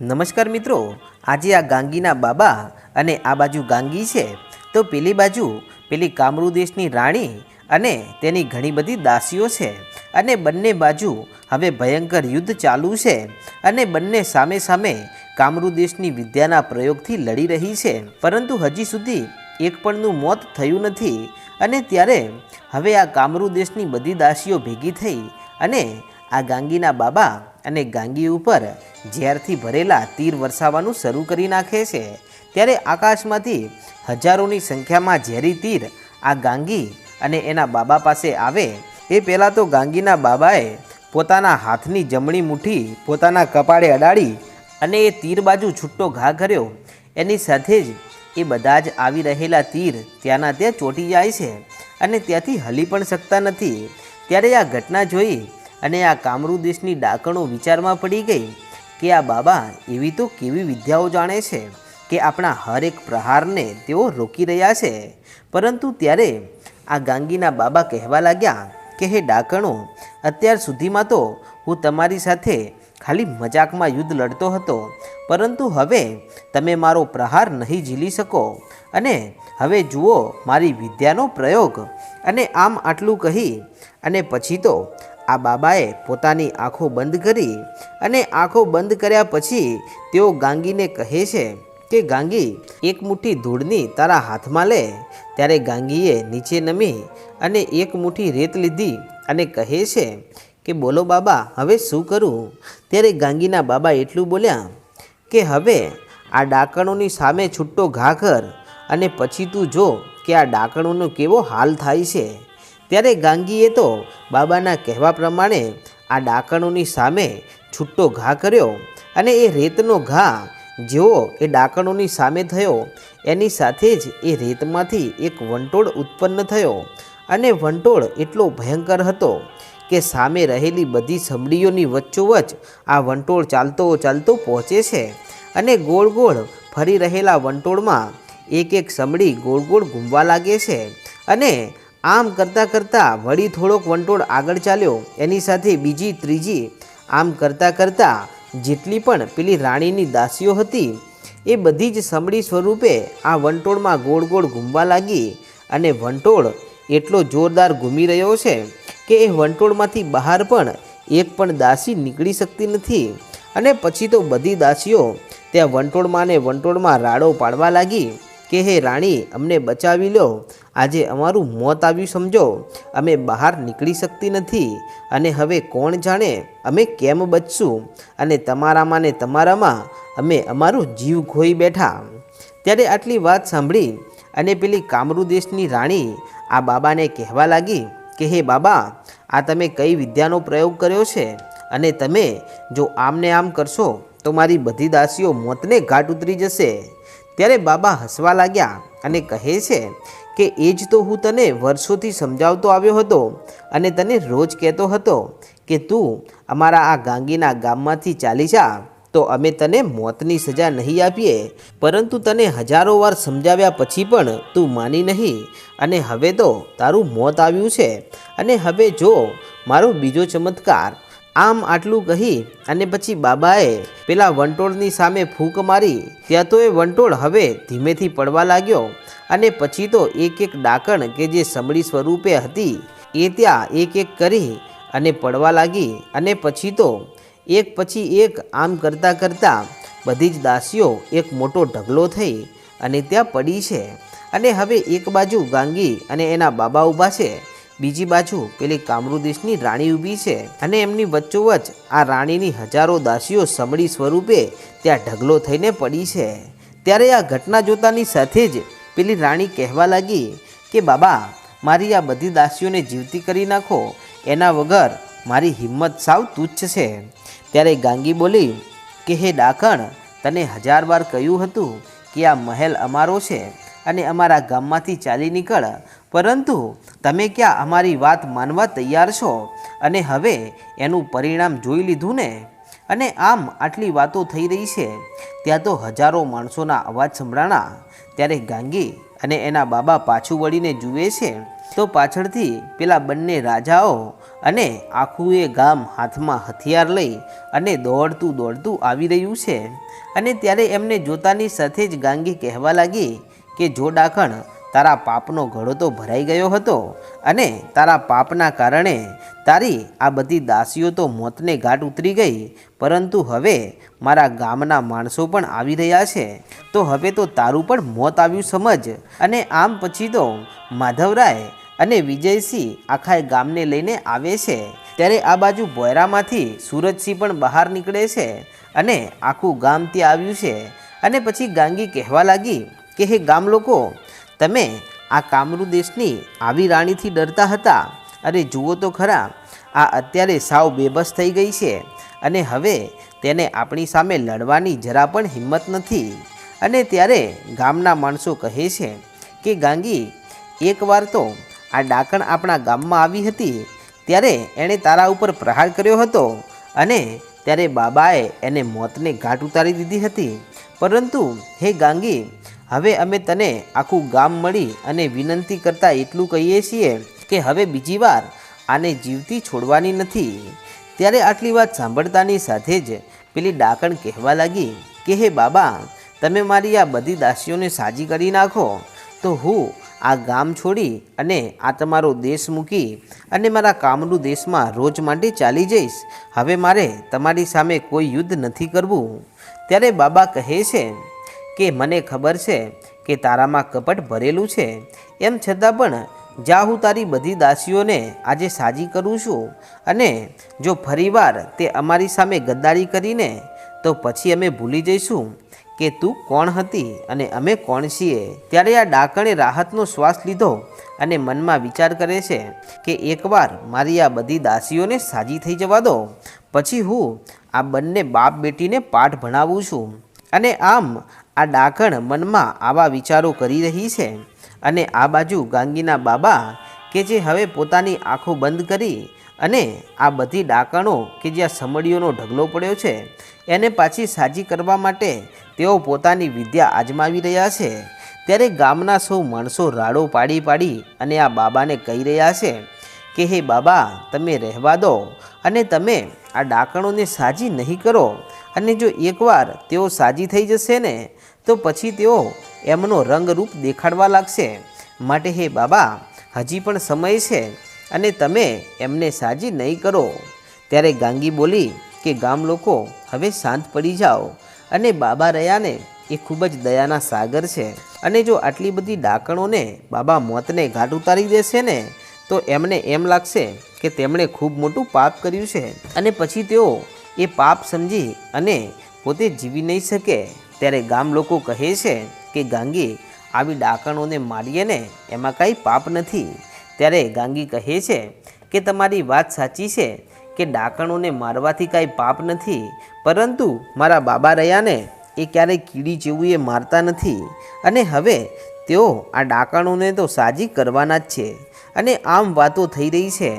નમસ્કાર મિત્રો, આજે આ ગાંગીના બાબા અને આ બાજુ ગાંગી છે, તો પેલી બાજુ પેલી કામરૂ દેશની રાણી અને તેની ઘણી બધી દાસીઓ છે અને બંને બાજુ હવે ભયંકર યુદ્ધ ચાલુ છે અને બંને સામે સામે કામરૂ દેશની વિદ્યાના પ્રયોગથી લડી રહી છે. પરંતુ હજી સુધી એક પણનું મોત થયું નથી અને ત્યારે હવે આ કામરૂ દેશની બધી દાસીઓ ભેગી થઈ અને આ ગાંગીના બાબા અને ગાંગી ઉપર ઝેરથી ભરેલા તીર વરસાવવાનું શરૂ કરી નાખે છે. ત્યારે આકાશમાંથી હજારોની સંખ્યામાં ઝેરી તીર આ ગાંગી અને એના બાબા પાસે આવે. એ પહેલાં તો ગાંગીના બાબાએ પોતાના હાથની જમણી મુઠ્ઠી પોતાના કપાળે અડાડી અને એ તીર બાજુ છૂટો ઘા કર્યો. એની સાથે જ એ બધા જ આવી રહેલા તીર ત્યાંના ત્યાં ચોંટી જાય છે અને ત્યાંથી હલી પણ શકતા નથી. ત્યારે આ ઘટના જોઈ અને આ કામરૂ દેશની ડાકણો વિચારમાં પડી ગઈ કે આ બાબા એવી તો કેવી વિદ્યાઓ જાણે છે કે આપણા હર એક પ્રહારને તેઓ રોકી રહ્યા છે. પરંતુ ત્યારે આ ગાંગીના બાબા કહેવા લાગ્યા કે, હે ડાકણો, અત્યાર સુધીમાં તો હું તમારી સાથે ખાલી મજાકમાં યુદ્ધ લડતો હતો, પરંતુ હવે તમે મારો પ્રહાર નહીં ઝીલી શકો. અને હવે જુઓ, મારી વિદ્યાનો પ્રયોગ. અને આમ આટલું કહી અને પછી તો આ બાબાએ પોતાની આંખો બંધ કરી અને આંખો બંધ કર્યા પછી તેઓ ગાંગીને કહે છે કે, ગાંગી, એક મુઠ્ઠી ધૂળની તારા હાથમાં લે. ત્યારે ગાંગીએ નીચે નમી અને એક મુઠ્ઠી રેત લીધી અને કહે છે કે, બોલો બાબા, હવે શું કરું? ત્યારે ગાંગીના બાબા એટલું બોલ્યા કે, હવે આ ડાકણોની સામે છૂટો ઘા કર અને પછી તું જો કે આ ડાકણોનો કેવો હાલ થાય છે. ત્યારે ગાંગીએ તો બાબાના કહેવા પ્રમાણે આ ડાકણોની સામે છૂટો ઘા કર્યો અને એ રેતનો ઘા જેવો એ ડાકણોની સામે થયો, એની સાથે જ એ રેતમાંથી એક વંટોળ ઉત્પન્ન થયો અને વંટોળ એટલો ભયંકર હતો કે સામે રહેલી બધી સમડીઓની વચ્ચોવચ્ચ આ વંટોળ ચાલતો ચાલતો પહોંચે છે અને ગોળ ગોળ ફરી રહેલા વંટોળમાં એક એક સમડી ગોળ ગોળ ઘૂમવા લાગે છે અને આમ કરતાં કરતાં વળી થોડોક વંટોળ આગળ ચાલ્યો, એની સાથે બીજી, ત્રીજી, આમ કરતાં કરતાં જેટલી પણ પેલી રાણીની દાસીઓ હતી, એ બધી જ સમડી સ્વરૂપે આ વંટોળમાં ગોળ ગોળ ઘૂમવા લાગી અને વંટોળ એટલો જોરદાર ઘૂમી રહ્યો છે કે એ વંટોળમાંથી બહાર પણ એક પણ દાસી નીકળી શકતી નથી અને પછી તો બધી દાસીઓ ત્યાં વંટોળમાં ને વંટોળમાં રાડો પાડવા લાગી કે, હે રાણી, અમને બચાવી લો. આજે અમારું મોત આવ્યું સમજો. અમે બહાર નીકળી શકતી નથી. અને હવે કોણ જાણે અમે કેમ બચશું? અને તમારામાં ને તમારામાં અમે અમારું જીવ ખોઈ બેઠા. ત્યારે આટલી વાત સાંભળી અને પેલી કામરૂ દેશની રાણી આ બાબાને કહેવા લાગી કે, હે બાબા, આ તમે કઈ વિદ્યાનો પ્રયોગ કર્યો છે? અને તમે જો આમને આમ કરશો, તો મારી બધી દાસીઓ મોતને ઘાટ ઉતરી જશે. ત્યારે બાબા હસવા લાગ્યા અને કહે છે કે એ જ તો હું તને વર્ષોથી સમજાવતો આવ્યો હતો અને તને રોજ કહેતો હતો કે તું અમારા આ ગાંગીના ગામમાંથી ચાલી જા, તો અમે તને મોતની સજા નહીં આપીએ, પરંતુ તને હજારો વાર સમજાવ્યા પછી પણ તું માની નહીં. અને હવે તો તારું મોત આવ્યું છે. અને હવે જો મારો બીજો ચમત્કાર આમ આટલું કહી અને પછી બાબાએ પેલા વંટોળની સામે ફૂંક મારી, ત્યાં તો એ વંટોળ હવે ધીમેથી પડવા લાગ્યો અને પછી તો એક એક ડાકણ કે જે સમળી સ્વરૂપે હતી, એ ત્યાં એક એક કરી અને પડવા લાગી અને પછી તો એક પછી એક આમ કરતાં કરતાં બધી જ દાસીઓ એક મોટો ઢગલો થઈ અને ત્યાં પડી છે અને હવે એક બાજુ ગાંગી અને એના બાબા ઊભા છે. બીજી બાજુ પેલી કામરુદેશની રાણી ઊભી છે અને એમની વચ્ચોવચ આ રાણીની હજારો દાસીઓ સમડી સ્વરૂપે ત્યાં ઢગલો થઈને પડી છે. ત્યારે આ ઘટના જોતાની સાથે જ પેલી રાણી કહેવા લાગી કે, બાબા, મારી આ બધી દાસીઓને જીવતી કરી નાખો. એના વગર મારી હિંમત સાવ તુચ્છ છે. ત્યારે ગાંગી બોલી કે, હે ડાકણ, તને હજાર વાર કહ્યું હતું કે આ મહેલ અમારો છે અને અમારા ગામમાંથી ચાલી નીકળ. પરંતુ તમે ક્યાં અમારી વાત માનવા તૈયાર છો? અને હવે એનું પરિણામ જોઈ લીધું ને? અને આમ આટલી વાતો થઈ રહી છે. ત્યાં તો હજારો માણસોના અવાજ સંભળાણા, ત્યારે ગાંગી અને એના બાબા પાછું વળીને જુએ છે. તો પાછળથી પેલા બંને રાજાઓ અને આખું એ ગામ હાથમાં હથિયાર લઈ અને દોડતું દોડતું આવી રહ્યું છે. અને ત્યારે એમને જોતાની સાથે જ ગાંગી કહેવા લાગી કે, જો ડાકણ તારા પાપનો ઘડો તો ભરાઈ ગયો હતો અને તારા પાપના કારણે તારી આ બધી દાસીઓ તો મોતને ઘાટ ઉતરી ગઈ. પરંતુ હવે મારા ગામના માણસો પણ આવી રહ્યા છે. તો હવે તો તારું પણ મોત આવ્યું સમજ. અને આમ પછી તો માધવરાય અને વિજયસિંહ આખા ગામને લઈને આવે છે. ત્યારે આ બાજુ બોયરામાંથી સુરજસિંહ પણ બહાર નીકળે છે અને આખું ગામ ત્યાં આવ્યું છે. અને પછી ગાંગી કહેવા લાગી કે, હે ગામ લોકો તમે આ કામરૂ દેશની આવી રાણીથી ડરતા હતા? અરે જુઓ તો ખરા, આ અત્યારે સાવ બેબસ થઈ ગઈ છે અને હવે તેને આપણી સામે લડવાની જરા પણ હિંમત નથી. અને ત્યારે ગામના માણસો કહે છે કે, ગાંગી એકવાર તો આ ડાકણ આપણા ગામમાં આવી હતી. ત્યારે એણે તારા ઉપર પ્રહાર કર્યો હતો અને ત્યારે બાબાએ એને મોતને ઘાટ ઉતારી દીધી હતી. પરંતુ, હે ગાંગી હવે અમે તને આખું ગામ મળી અને વિનંતી કરતાં એટલું કહીએ છીએ કે હવે બીજી વાર આને જીવતી છોડવાની નથી. ત્યારે આટલી વાત સાંભળતાની સાથે જ પેલી ડાકણ કહેવા લાગી કે, હે બાબા, તમે મારી આ બધી દાસીઓને સાજી કરી નાખો. તો હું આ ગામ છોડી અને આ તમારો દેશ મૂકી અને મારા કામરૂ દેશમાં રોજ માટે ચાલી જઈશ. હવે મારે તમારી સામે કોઈ યુદ્ધ નથી કરવું. ત્યારે બાબા કહે છે કે મને ખબર છે કે તારામાં કપટ ભરેલું છે. એમ છતાં પણ જા હું તારી બધી દાસીઓને આજે સાજી કરું છું અને જો ફરીવાર તે અમારી સામે ગદ્દારી કરીને, તો પછી અમે ભૂલી જઈશું કે તું કોણ હતી અને અમે કોણ છીએ. ત્યારે આ ડાકણે રાહતનો શ્વાસ લીધો અને મનમાં વિચાર કરે છે કે એકવાર મારી આ બધી દાસીઓને સાજી થઈ જવા દો. પછી હું આ બંને બાપ બેટીને પાઠ ભણાવું છું. અને આમ આ ડાકણ મનમાં આવા વિચારો કરી રહી છે અને આ બાજુ ગાંગીના બાબા કે જે હવે પોતાની આંખો બંધ કરી અને આ બધી ડાકણો કે જ્યાં સમડીઓનો ઢગલો પડ્યો છે, એને પાછી સાજી કરવા માટે તેઓ પોતાની વિદ્યા આજમાવી રહ્યા છે. ત્યારે ગામના સૌ માણસો રાડો પાડી પાડી અને આ બાબાને કહી રહ્યા છે કે, હે બાબા, તમે રહેવા દો અને તમે આ ડાકણોને સાજી નહીં કરો. અને જો એકવાર તેઓ સાજી થઈ જશે ને, તો પછી તેઓ એમનો રંગરૂપ દેખાડવા લાગશે. માટે હે બાબા, હજી પણ સમય છે અને તમે એમને સાજી નહીં કરો. ત્યારે ગાંગી બોલી કે, ગામ લોકો, હવે શાંત પડી જાઓ. અને બાબા રહ્યાને એ ખૂબ જ દયાના સાગર છે. અને જો આટલી બધી ડાકણોને બાબા મોતને ઘાટ ઉતારી દેશે ને, તો એમને એમ લાગશે કે, તેમણે ખૂબ મોટું પાપ કર્યું છે. અને પછી તેઓ એ પાપ સમજી અને પોતે જીવી નહીં શકે, ત્યારે ગામ લોકો કહે છે કે, ગાંગી, આવી ડાકણોને મારીએ ને એમાં કાંઈ પાપ નથી. ત્યારે ગાંગી કહે છે કે, તમારી વાત સાચી છે કે ડાકણોને મારવાથી કાંઈ પાપ નથી, પરંતુ મારા બાબા રહ્યાને એ ક્યારેય કીડી જેવું એ મારતા નથી. અને હવે તેઓ આ ડાકણોને તો સાજી કરવાના જ છે. અને આમ વાતો થઈ રહી છે.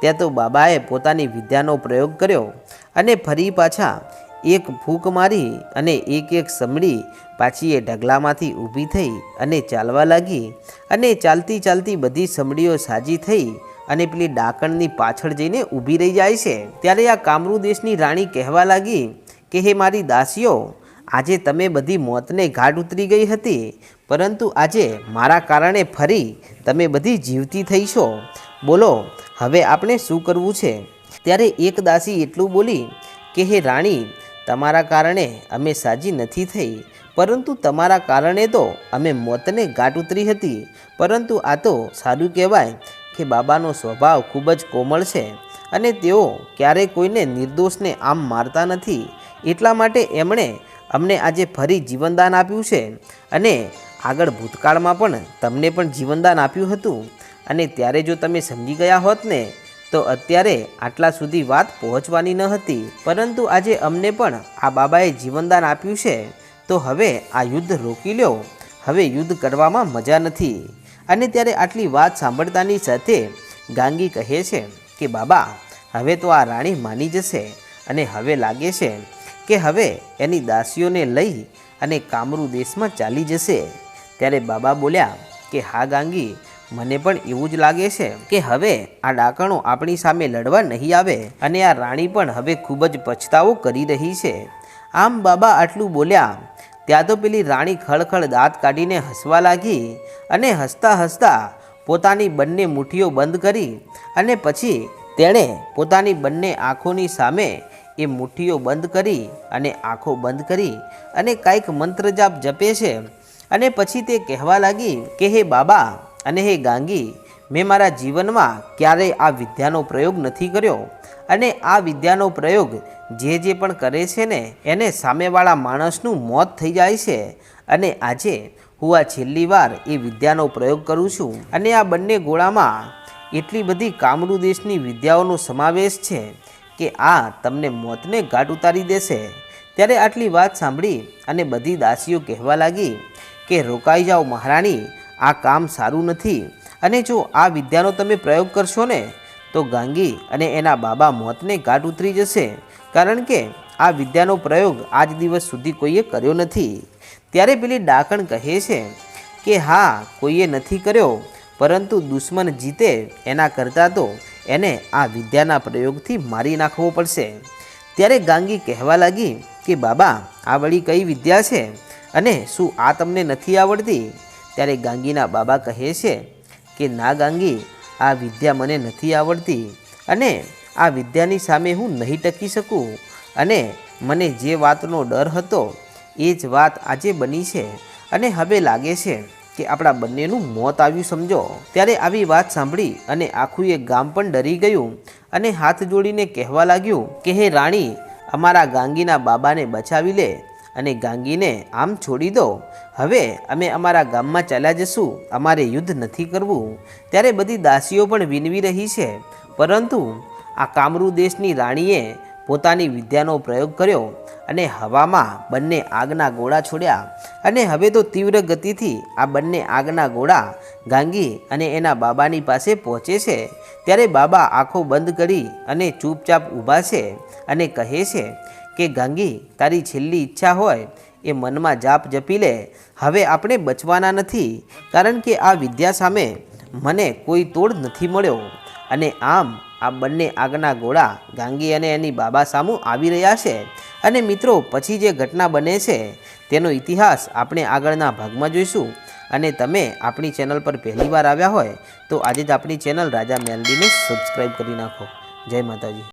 ત્યાં તો બાબાએ પોતાની વિદ્યાનો પ્રયોગ કર્યો. અને ફરી પાછા એક ફૂંક મારી અને એક એક સમડી પાછી એ ઢગલામાંથી ઊભી થઈ અને ચાલવા લાગી. અને ચાલતી ચાલતી બધી સમડીઓ સાજી થઈ અને પેલી ડાકણની પાછળ જઈને ઊભી રહી જાય છે. ત્યારે આ કામરૂ દેશની રાણી કહેવા લાગી કે, હે મારી દાસીઓ, આજે તમે બધી મોતને ઘાટ ઉતરી ગઈ હતી, પરંતુ આજે મારા કારણે ફરી તમે બધી જીવતી થઈ છો. બોલો, હવે આપણે શું કરવું છે? ત્યારે એક દાસી એટલું બોલી કે, હે રાણી, તમારા કારણે અમે સાજી નથી થઈ, પરંતુ તમારા કારણે તો અમે મોતને ઘાટ ઉતરી હતી. પરંતુ આ તો સારું કહેવાય કે બાબાનો સ્વભાવ ખૂબ જ કોમળ છે અને તેઓ ક્યારેય કોઈને નિર્દોષને આમ મારતા નથી. એટલા માટે એમણે અમને આજે ફરી જીવનદાન આપ્યું છે અને આગળ ભૂતકાળમાં પણ તમને પણ જીવનદાન આપ્યું હતું. અને ત્યારે જો તમે સમજી ગયા હોત ને તો અત્યારે આટલા સુધી વાત પહોંચવાની ન હતી, પરંતુ આજે અમને પણ આ બાબાએ જીવનદાન આપ્યું છે. તો હવે આ યુદ્ધ રોકી લ્યો. હવે યુદ્ધ કરવામાં મજા નથી. અને ત્યારે આટલી વાત સાંભળતાની સાથે ગાંગી કહે છે કે, બાબા, હવે તો આ રાણી માની જશે અને હવે લાગે છે કે હવે એની દાસીઓને લઈ અને કામરૂ દેશમાં ચાલી જશે. ત્યારે બાબા બોલ્યા કે, હા ગાંગી મને પણ એવું જ લાગે છે કે હવે આ ડાકણો આપણી સામે લડવા નહીં આવે અને આ રાણી પણ હવે ખૂબ જ પછતાવો કરી રહી છે. આમ બાબા આટલું બોલ્યા, ત્યાં તો પેલી રાણી ખળખળ દાંત કાઢીને હસવા લાગી અને હસતા હસતા પોતાની બંને મુઠ્ઠીઓ બંધ કરી અને પછી તેણે પોતાની બંને આંખોની સામે એ મુઠ્ઠીઓ બંધ કરી અને આંખો બંધ કરી અને કાંઈક મંત્ર જાપ જપે છે અને પછી તે કહેવા લાગી કે, હે બાબા અને હે ગાંગી, મેં મારા જીવનમાં ક્યારેય આ વિદ્યાનો પ્રયોગ નથી કર્યો અને આ વિદ્યાનો પ્રયોગ જે જે પણ કરે છે ને, એને સામેવાળા માણસનું મોત થઈ જાય છે. અને આજે હું આ છેલ્લી વાર એ વિદ્યાનો પ્રયોગ કરું છું. અને આ બંને ગોળામાં એટલી બધી કામરૂ દેશની વિદ્યાઓનો સમાવેશ છે કે આ તમને મોતને ઘાટ ઉતારી દેશે. ત્યારે આટલી વાત સાંભળી અને બધી દાસીઓ કહેવા લાગી કે રોકાઈ જાઓ મહારાણી આ કામ સારું નથી. અને જો આ વિદ્યાનો તમે પ્રયોગ કરશો ને, તો ગાંગી અને એના બાબા મોતને ઘાટ ઉતરી જશે. કારણ કે આ વિદ્યાનો પ્રયોગ આજ દિવસ સુધી કોઈએ કર્યો નથી. ત્યારે પેલી ડાકણ કહે છે કે, હા, કોઈએ નથી કર્યો, પરંતુ દુશ્મન જીતે એના કરતાં તો એને આ વિદ્યાના પ્રયોગથી મારી નાખવો પડશે. ત્યારે ગાંગી કહેવા લાગી કે, બાબા, આ વળી કઈ વિદ્યા છે? અને શું આ તમને નથી આવડતી? ત્યારે ગાંગીના બાબા કહે છે કે, ના ગાંગી, આ વિદ્યા મને નથી આવડતી અને આ વિદ્યાની સામે હું નહીં ટકી શકું અને મને જે વાતનો ડર હતો એ જ વાત આજે બની છે અને હવે લાગે છે કે આપણા બંનેનું મોત આવ્યું, સમજો. ત્યારે આવી વાત સાંભળી અને આખું એ ગામ પણ ડરી ગયું અને હાથ જોડીને કહેવા લાગ્યું કે, હે રાણી, અમારા ગાંગીના બાબાને બચાવી લે અને ગાંગીને, આમ છોડી દો. હવે અમે અમારા ગામમાં ચાલ્યા જશું. અમારે યુદ્ધ નથી કરવું. ત્યારે બધી દાસીઓ પણ વિનવી રહી છે. પરંતુ આ કામરૂ દેશની રાણીએ પોતાની વિદ્યાનો પ્રયોગ કર્યો અને હવામાં બંને આગના ગોળા છોડ્યા. અને હવે તો તીવ્ર ગતિથી આ બંને આગના ગોળા ગાંગી અને એના બાબાની પાસે પહોંચે છે. ત્યારે બાબા આંખો બંધ કરી અને ચૂપચાપ ઊભા છે અને કહે છે કે ગાંગી, તારી છેલ્લી ઈચ્છા હોય એ મનમાં જાપ જપી લે. હવે આપણે બચવાના નથી, કારણ કે આ વિદ્યા સામે મને કોઈ તોડ નથી મળ્યો. અને આમ, આ બંને આગના ગોળા ગાંગી અને એની બાબા સામુ આવી રહ્યા છે. અને મિત્રો, પછી જે ઘટના બને છે, તેનો ઇતિહાસ આપણે આગળના ભાગમાં જોઈશું. અને તમે આપણી ચેનલ પર પહેલીવાર આવ્યા હોય, તો આજે જ આપણી ચેનલ રાજા મેલડીને સબસ્ક્રાઈબ કરી નાખો. જય માતાજી.